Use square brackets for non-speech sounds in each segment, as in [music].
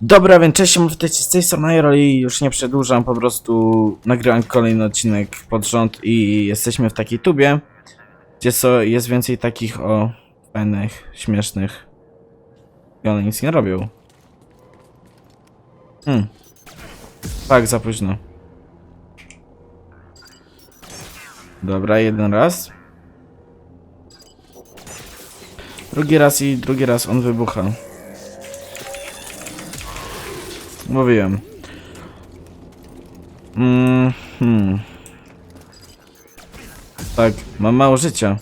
Dobra, więc cześć, witajcie z tej strony Iron i już nie przedłużam, po prostu nagrywam kolejny odcinek pod rząd i jesteśmy w takiej tubie, gdzie so, jest więcej takich o fajnych, śmiesznych i one nic nie robią. Hmm. Tak, za późno. Dobra, jeden raz. Drugi raz i drugi raz on wybucha. Mówiłem. Mm, hmm. Tak, mam mało życia.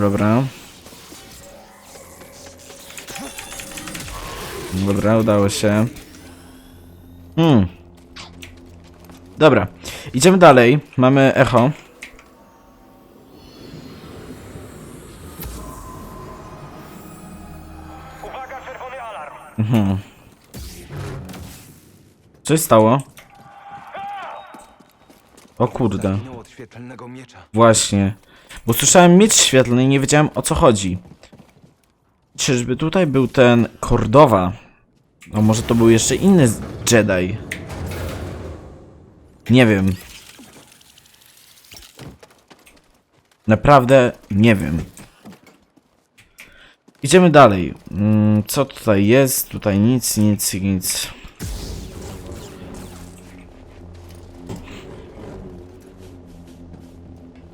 Dobra. Dobra, udało się. Hmm. Dobra. Idziemy dalej. Mamy echo. Uwaga, czerwony alarm! Mhm. Co się stało? O kurde. Zaginął od świetlnego miecza. Właśnie. Bo słyszałem miecz świetlny i nie wiedziałem o co chodzi. Czyżby tutaj był ten Kordowa? A może to był jeszcze inny z- Jedi? Nie wiem. Naprawdę nie wiem. Idziemy dalej. Mm, co tutaj jest? Tutaj nic, nic, nic.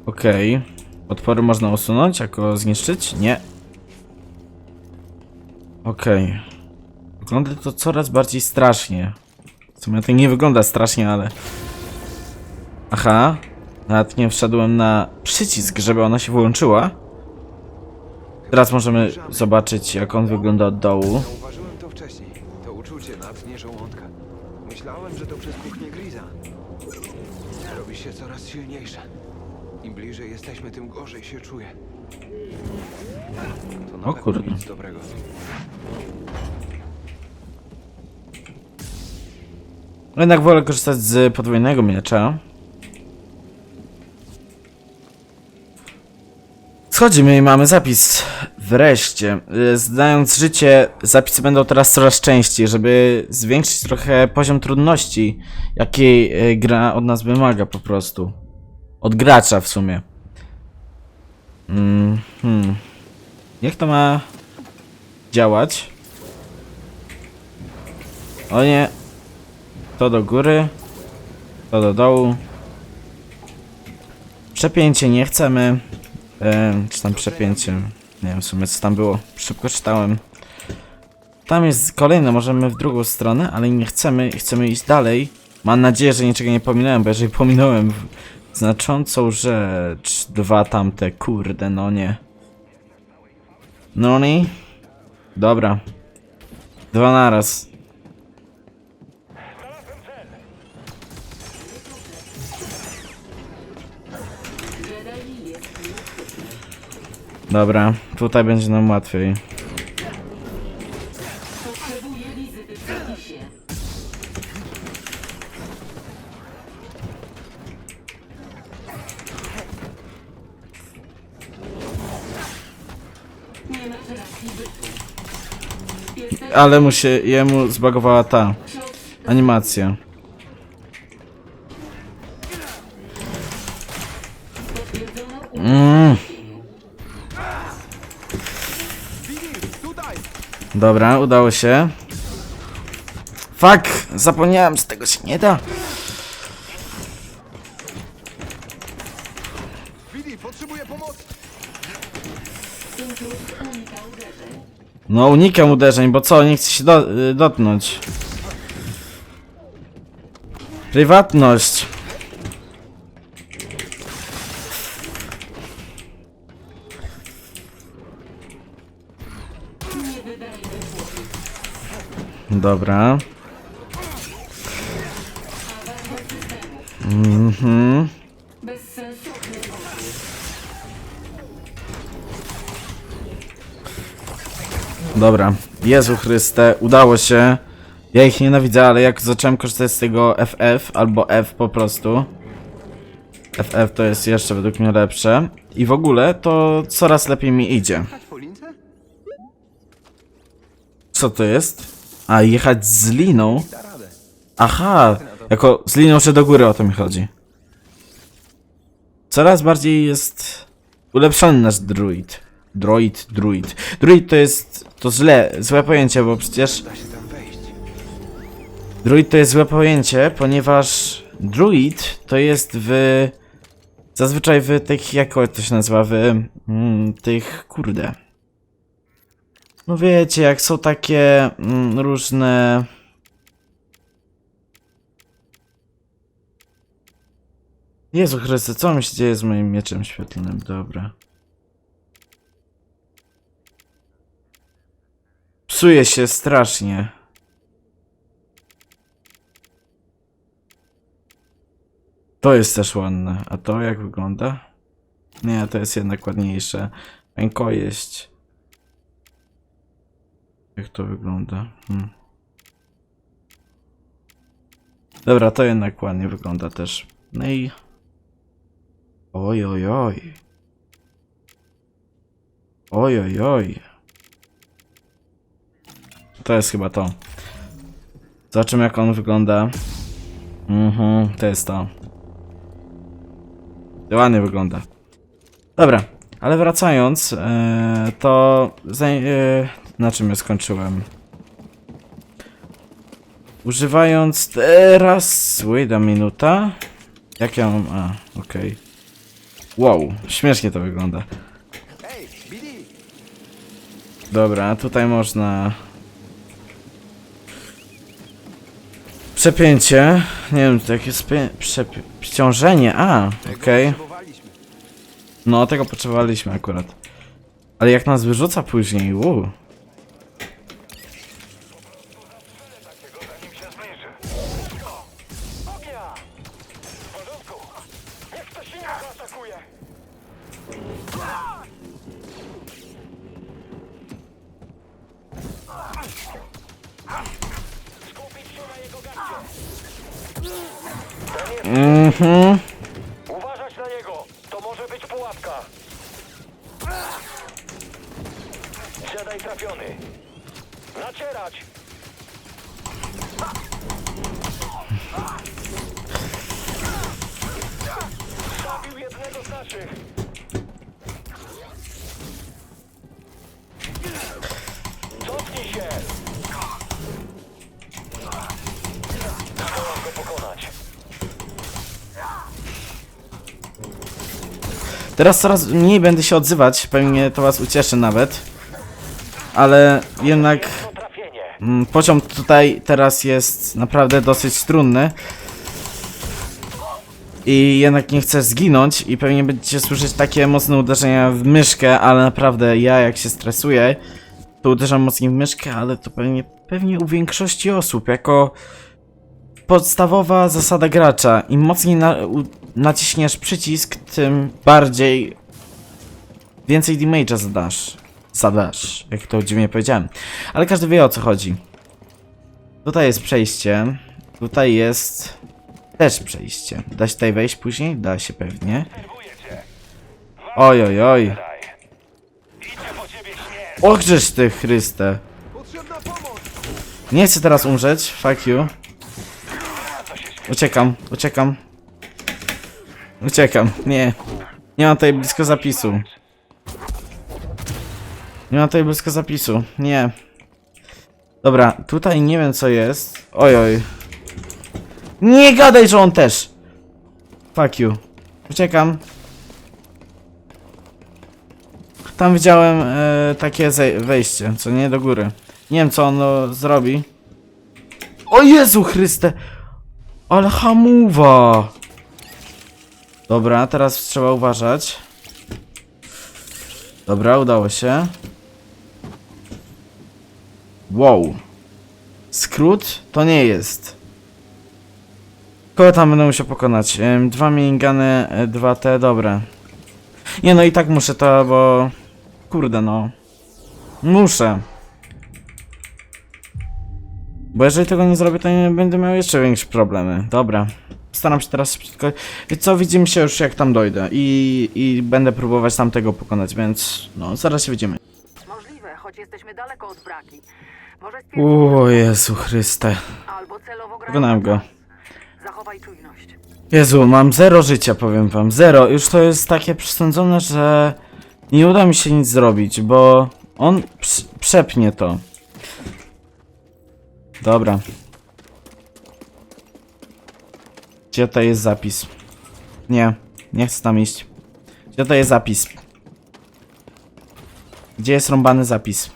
Okej. Otwory można usunąć, jako zniszczyć? Nie. Okej. Wygląda to coraz bardziej strasznie. W sumie to nie wygląda strasznie, ale... Aha. Nawet nie wszedłem na przycisk, żeby ona się wyłączyła. Teraz możemy zobaczyć, jak on wygląda od dołu. Zauważyłem to wcześniej. To uczucie na dnie żołądka. Myślałem, że to przez kuchnię Griza. Robi się coraz silniejsze. Bliżej jesteśmy, tym gorzej się czuję. To na O pewno kurde. nic dobrego. Jednak wolę korzystać z podwójnego miecza. Schodzimy i mamy zapis. Wreszcie. Y, Zdając życie, zapisy będą teraz coraz częściej, żeby zwiększyć trochę poziom trudności, jakiej y, gra od nas wymaga po prostu. Od gracza w sumie. Mm, hmm. Jak to ma działać? O nie, to do góry. To do dołu. Przepięcie nie chcemy. E, czy tam przepięcie? Nie wiem w sumie co tam było. Szybko czytałem. Tam jest kolejne, możemy w drugą stronę, ale nie chcemy, chcemy iść dalej. Mam nadzieję, że niczego nie pominąłem, bo jeżeli pominąłem znaczącą rzecz, dwa tamte, kurde, no nie. No nie? Dobra. Dwa naraz. Dobra, tutaj będzie nam łatwiej. Ale mu się, jemu zbagowała ta animacja. Mm. Dobra, udało się. Fuck! Zapomniałem, z tego się nie da. No, unikam uderzeń, bo co? Nie chcę się do, y, dotknąć. Prywatność. Dobra. Mhm. Dobra. Jezu Chryste, udało się. Ja ich nienawidzę, ale jak zacząłem korzystać z tego FF, albo F po prostu. FF to jest jeszcze według mnie lepsze. I w ogóle to coraz lepiej mi idzie. Co to jest? A, jechać z liną? Aha, jako z liną się do góry o to mi chodzi. Coraz bardziej jest ulepszony nasz druid. Droid, druid. Druid to jest, to źle, złe pojęcie, bo przecież druid to jest złe pojęcie, ponieważ druid to jest w, zazwyczaj w tych, jak to się nazywa, w mm, tych, kurde. No wiecie, jak są takie mm, różne... Jezu Chryste, co mi się dzieje z moim mieczem świetlnym? Dobra. Psuje się strasznie. To jest też ładne. A to jak wygląda? Nie, to jest jednak ładniejsze. Rękojeść. Jak to wygląda? Hmm. Dobra, to jednak ładnie wygląda też. No i... Oj, oj, oj. Oj, oj, oj. To jest chyba to. Zobaczymy jak on wygląda. Mhm, to jest to. Ładnie wygląda. Dobra, ale wracając, e, to e, na czym ja skończyłem? Używając teraz... Wait a minuta. Jak ja mam... A, okej. Wow, śmiesznie to wygląda. Dobra, tutaj można... Przepięcie. Nie wiem, to jakie spie... A, okej. Potrzebowaliśmy. No, tego potrzebowaliśmy akurat. Ale jak nas wyrzuca później, uuu. Jedi trafiony! Nacierać! Zabił jednego z naszych! Cofnij się! Zdołam go pokonać. Teraz coraz mniej będę się odzywać, pewnie to was ucieszy nawet. Ale jednak mm, poziom tutaj teraz jest naprawdę dosyć trudny. I jednak nie chcę zginąć i pewnie będziecie słyszeć takie mocne uderzenia w myszkę, ale naprawdę ja jak się stresuję, to uderzam mocniej w myszkę, ale to pewnie, pewnie u większości osób, jako podstawowa zasada gracza. Im mocniej na, u, naciśniesz przycisk, tym bardziej więcej damage'a zadasz. Zadasz, jak to dziwnie powiedziałem. Ale każdy wie o co chodzi. Tutaj jest przejście. Tutaj jest też przejście. Da się tutaj wejść później? Da się pewnie. Oj, oj, oj. Ochrzesz ty, Chryste. Nie chcę teraz umrzeć. Fuck you. Uciekam, uciekam. Uciekam, nie. Nie mam tutaj blisko zapisu. Nie mam tutaj blisko zapisu, nie. Dobra, tutaj nie wiem co jest. Oj, oj. Nie gadaj, że on też. Fuck you. Uciekam. Tam widziałem e, takie wejście, co nie do góry. Nie wiem co on no, zrobi. O Jezu Chryste! Ale hamuwa! Dobra, teraz trzeba uważać. Dobra, udało się. Wow. Skrót to nie jest. Kogo tam będę musiał pokonać? Dwa minigany, y, dwa te, dobra. Nie no i tak muszę to, bo... Kurde no. Muszę. Bo jeżeli tego nie zrobię, to nie będę miał jeszcze większe problemy. Dobra. Staram się teraz szybko... Więc co, widzimy się już jak tam dojdę. I, I będę próbować tamtego pokonać, więc... No, zaraz się widzimy. Możliwe, choć jesteśmy daleko od braki. Może O Jezu Chryste. albo celowo go. Zachowaj czujność. Jezu, mam zero życia, powiem wam. Zero. Już to jest takie przesądzone, że nie uda mi się nic zrobić, bo on prz- przepnie to. Dobra. Gdzie to jest zapis? Nie, nie chcę tam iść. Gdzie to jest zapis? Gdzie jest rąbany zapis?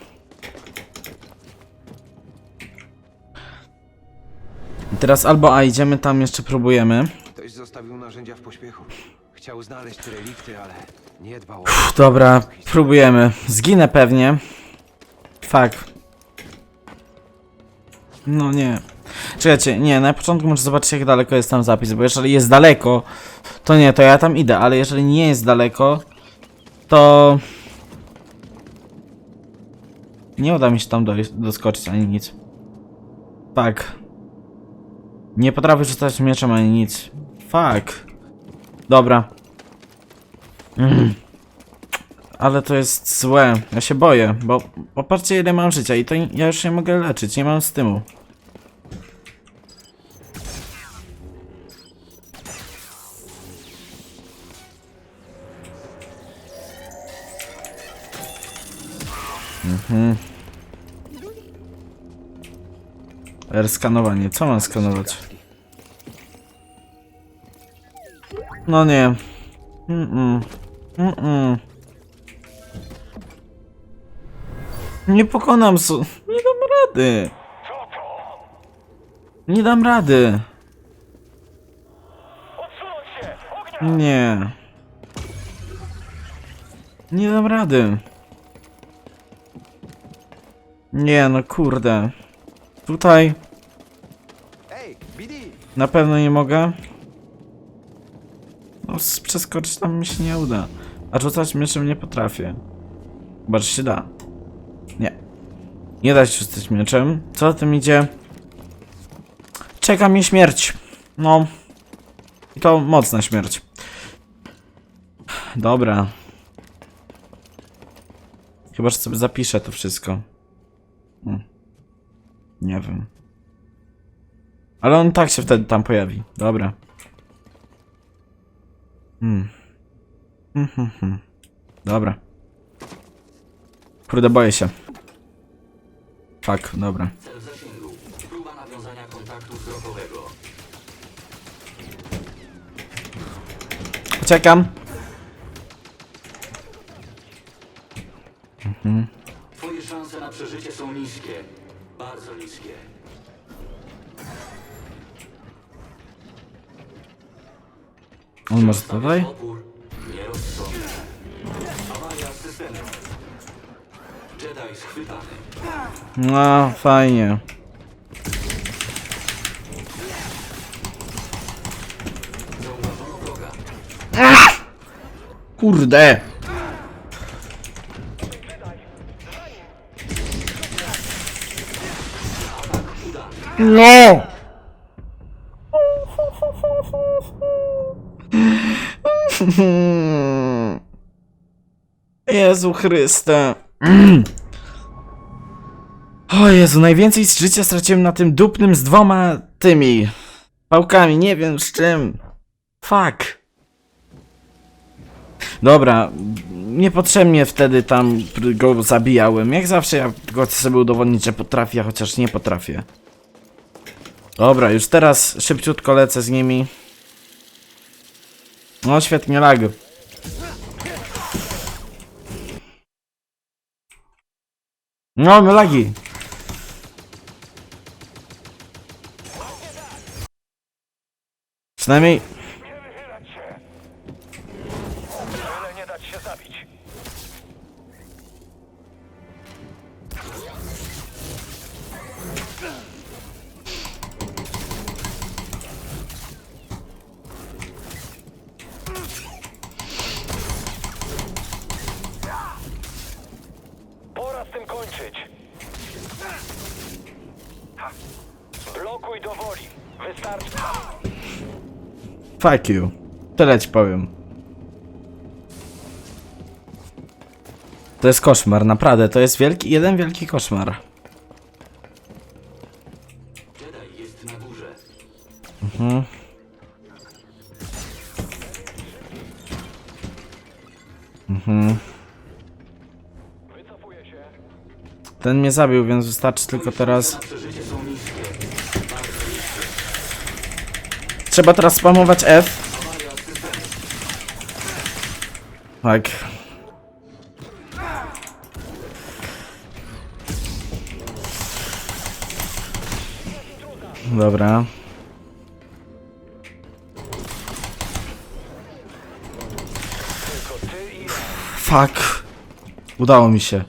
Teraz albo A, idziemy tam, jeszcze próbujemy. Ktoś zostawił narzędzia w pośpiechu. Chciał znaleźć relikty, ale nie dbał o Pff, Dobra, próbujemy. Zginę pewnie. Fuck. No nie. Czekajcie, nie, na początku muszę zobaczyć jak daleko jest tam zapis, bo jeżeli jest daleko, to nie, to ja tam idę, ale jeżeli nie jest daleko, to... Nie uda mi się tam dojść, doskoczyć ani nic. Tak. Nie potrafię rzucać mieczem ani nic. Fuck. Dobra. Mm. Ale to jest złe. Ja się boję, bo popatrzcie ile mam życia i to ja już się mogę leczyć, nie mam stymu. Mhm. R co mam skanować? No nie. Mm-mm. Mm-mm. Nie pokonam su... Nie dam rady. Nie dam rady. Nie. Nie dam rady. Nie, no kurde. Tutaj na pewno nie mogę. No, przeskoczyć tam mi się nie uda. A rzucać mieczem nie potrafię. Chyba, że się da. Nie. Nie da się rzucać mieczem. Co za tym idzie? Czeka mnie śmierć. No. I to mocna śmierć. Dobra. Chyba, że sobie zapiszę to wszystko. Nie wiem. Ale on tak się wtedy tam pojawi. Dobra. Hmm. Hmm, hmm, hmm. Dobra. Kurde, boję się. Fuck, dobra. Cel. Czekam. Twoje szanse na przeżycie są niskie. Bardzo niskie. On może tutaj? Opór nierozsądny. Awaria systemu. Jedi schwytany. No, fajnie. Zauważono wroga. Kurde. No! Jezu Chryste. Mm. O Jezu, najwięcej z życia straciłem na tym dupnym z dwoma tymi pałkami, nie wiem z czym. Fuck. Dobra, niepotrzebnie wtedy tam go zabijałem. Jak zawsze ja tylko chcę sobie udowodnić, że potrafię, chociaż nie potrafię. Dobra, już teraz szybciutko lecę z nimi. No świetnie, lag. No, mamy lagi. Przynajmniej Fuck you. Tyle ci powiem. To jest koszmar, naprawdę. To jest wielki, jeden wielki koszmar. Wycofuję się. Ten mnie zabił, więc wystarczy tylko teraz... Na przeżycie są niskie. Trzeba teraz spamować F. Tak. Dobra. Fuck. Udało mi się.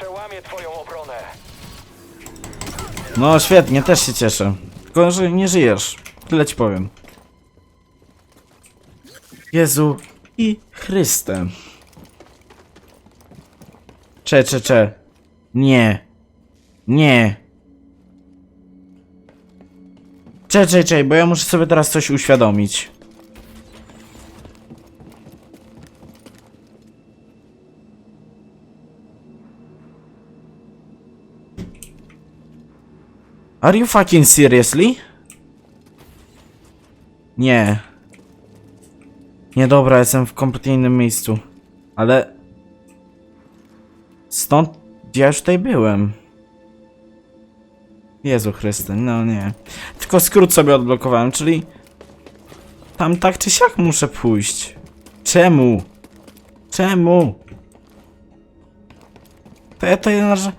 Przełamię twoją obronę. No świetnie, też się cieszę. Tylko, że nie żyjesz. Tyle ci powiem. Jezu i Chryste. Cze, cze, cze. Nie. Nie. Cze, cze, cze, bo ja muszę sobie teraz coś uświadomić. Are you fucking seriously? Nie. Nie dobra, jestem w kompletnie innym miejscu. Ale... Stąd... Ja już tutaj byłem. Jezu Chryste, no nie. Tylko skrót sobie odblokowałem, czyli... Tam tak czy siak muszę pójść. Czemu? Czemu? To ja to jedna, że...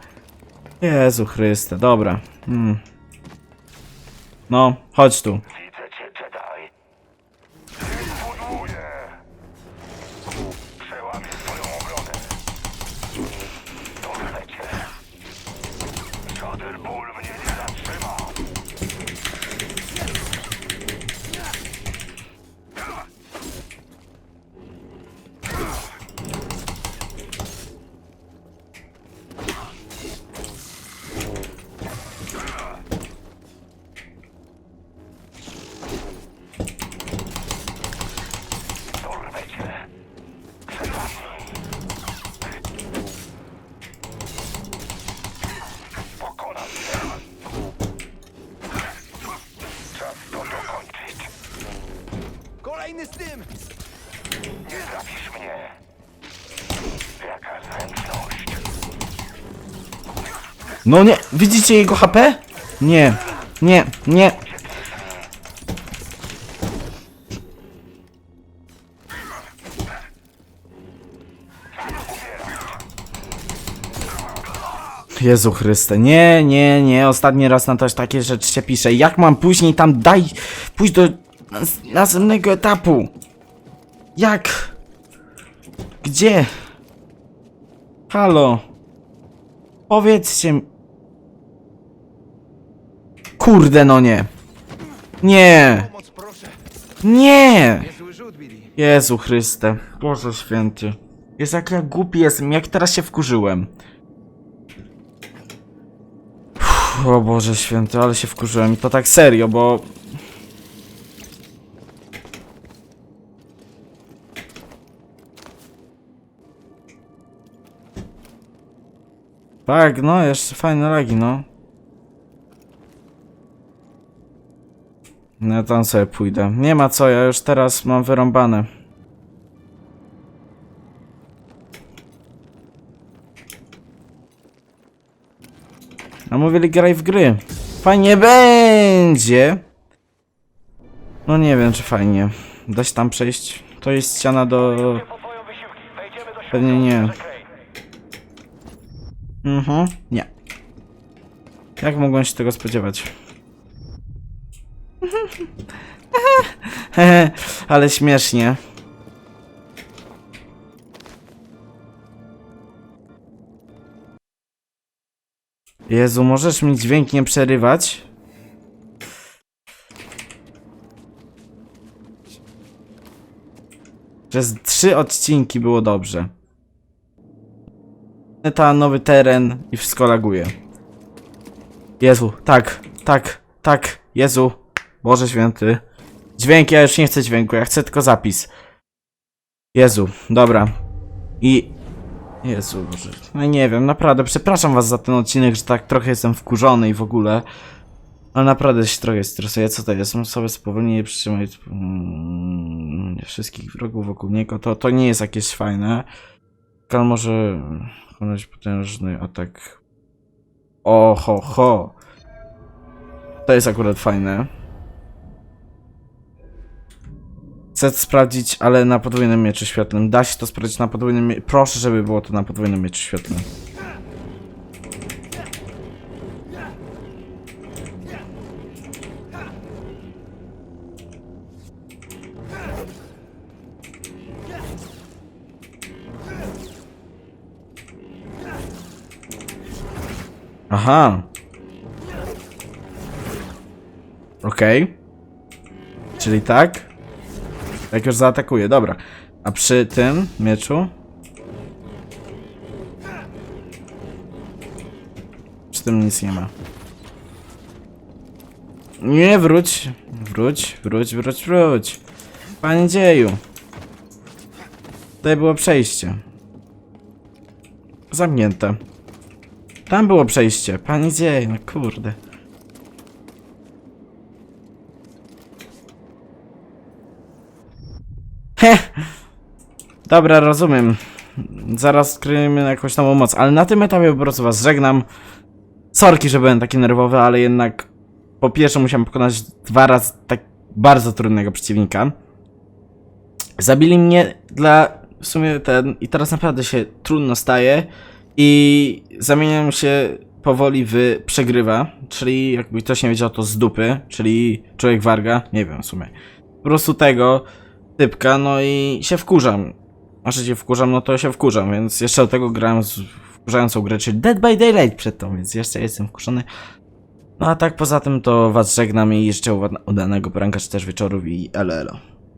Jezu Chryste, dobra. Hmm. No, chodź tu. No nie, widzicie jego HP? Nie, nie, nie. Jezu Chryste, nie, nie, nie, ostatni raz na też takie rzeczy się pisze. Jak mam później tam daj, pójść do nas, następnego etapu? Jak? Gdzie? Halo? Powiedzcie mi. Kurde, no nie. Nie, nie. Jezu Chryste, Boże Święty. Jest jak ja głupi jestem, jak teraz się wkurzyłem. Uff, o Boże Święty, ale się wkurzyłem i to tak serio, bo... Tak, no, jeszcze fajne lagi, no. No tam sobie pójdę. Nie ma co, ja już teraz mam wyrąbane. A mówili graj w gry. Fajnie będzie. No nie wiem czy fajnie. Da się tam przejść? To jest ściana do... Pewnie nie. Mhm, nie. Jak mogłem się tego spodziewać? [laughs] Ale śmiesznie. Jezu, możesz mi dźwięk nie przerywać? Przez trzy odcinki było dobrze. Ta nowy teren i wszystko laguje. Jezu, tak, tak, tak, Jezu. Boże święty. Dźwięk, ja już nie chcę dźwięku, ja chcę tylko zapis. Jezu, dobra. I... Jezu, Boże. No nie wiem, naprawdę, przepraszam was za ten odcinek, że tak trochę jestem wkurzony i w ogóle. Ale naprawdę się trochę stresuję. Co to jest? Sobie spowolnienie przytrzymać mm, wszystkich wrogów wokół niego. To, to nie jest jakieś fajne. Kal może wykonać potężny atak. O, ho, ho. To jest akurat fajne. Chcę to sprawdzić, ale na podwójnym mieczu świetlnym. Da się to sprawdzić na podwójnym mie- Proszę, żeby było to na podwójnym mieczu świetlnym. Aha. Okej. Czyli tak? Jak już zaatakuje, dobra. A przy tym mieczu? Przy tym nic nie ma. Nie, wróć. Wróć, wróć, wróć, wróć. Panie dzieju. Tutaj było przejście. Zamknięte. Tam było przejście. Pani dzieje, no kurde. Dobra, rozumiem. Zaraz odkryjemy jakąś nową moc, ale na tym etapie po prostu was żegnam. Sorki, że byłem taki nerwowy, ale jednak po pierwsze musiałem pokonać dwa razy tak bardzo trudnego przeciwnika. Zabili mnie dla w sumie ten i teraz naprawdę się trudno staje i zamieniam się powoli w przegrywa, czyli jakby ktoś nie wiedział to z dupy, czyli człowiek warga, nie wiem w sumie. Po prostu tego typka, no i się wkurzam. A że się wkurzam, no to się wkurzam, więc jeszcze do tego grałem z wkurzającą grę, czyli Dead by Daylight przed tą, więc jeszcze jestem wkurzony. No a tak poza tym to was żegnam i jeszcze udanego poranka czy też wieczorów i elo elo.